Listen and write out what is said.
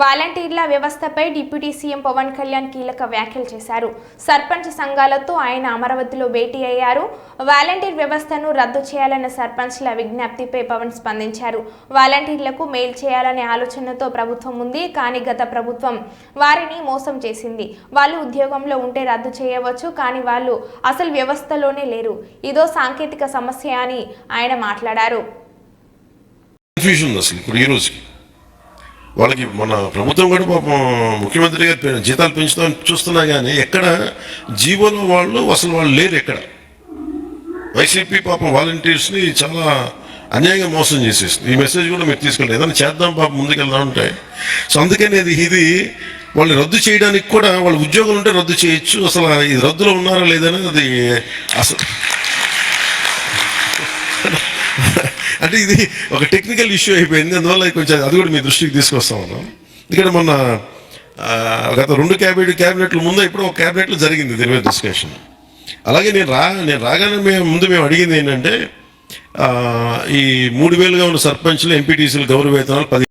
వాలంటీర్ల వ్యవస్థపై deputy CM Pawan Kalyan కీలక వ్యాఖ్యలు చేశారు. సర్పంచ్ సంఘాలతో ఆయన అమరావతిలో భేటీ అయ్యారు. వాలంటీర్ వ్యవస్థను రద్దు చేయాలన్న సర్పంచ్ల విజ్ఞప్తిపై పవన్ స్పందించారు. వాలంటీర్లకు మెయిల్ చేయాలనే ఆలోచనతో ప్రభుత్వం ఉంది కానీ గత ప్రభుత్వం వారిని మోసం చేసింది. వాళ్ళు ఉద్యోగంలో ఉంటే రద్దు చేయవచ్చు కానీ వాళ్ళు అసలు వ్యవస్థలోనే లేరు. ఇదో సాంకేతిక సమస్య అని ఆయన మాట్లాడారు. అసలు ఇప్పుడు ఈ రోజుకి. వాళ్ళకి మన ప్రభుత్వం కూడా పాపం ముఖ్యమంత్రి గారు జీతాలు పెంచుతాం చూస్తున్నా కానీ ఎక్కడ జీవోలో వాళ్ళు అసలు వాళ్ళు లేరు ఎక్కడ. వైసీపీ పాపం వాలంటీర్స్ని చాలా అన్యాయంగా మోసం చేసేస్తుంది ఈ మెసేజ్ కూడా మీరు తీసుకెళ్ళి ఏదైనా చేద్దాం పాపం ముందుకెళ్దాం ఉంటాయి సో అందుకని ఇది ఇది వాళ్ళు రద్దు చేయడానికి కూడా వాళ్ళ ఉద్యోగులు ఉంటే రద్దు చేయొచ్చు. అసలు ఈ రద్దులో ఉన్నారా లేదని అది అసలు అంటే ఇది ఒక టెక్నికల్ ఇష్యూ అయిపోయింది. అందువల్ల కొంచెం అది కూడా మీ దృష్టికి తీసుకొస్తా మనం. ఇక్కడ మొన్న గత రెండు క్యాబినెట్ క్యాబినెట్లు ముందు ఇప్పుడు ఒక క్యాబినెట్లో జరిగింది దీని మీద డిస్కషన్ అలాగే నేను రా నేను రాగానే మేము ముందు మేము అడిగింది ఏంటంటే ఈ మూడు వేలుగా ఉన్న సర్పంచ్లు ఎంపీటీసీలు గౌరవ వేతనాలు పది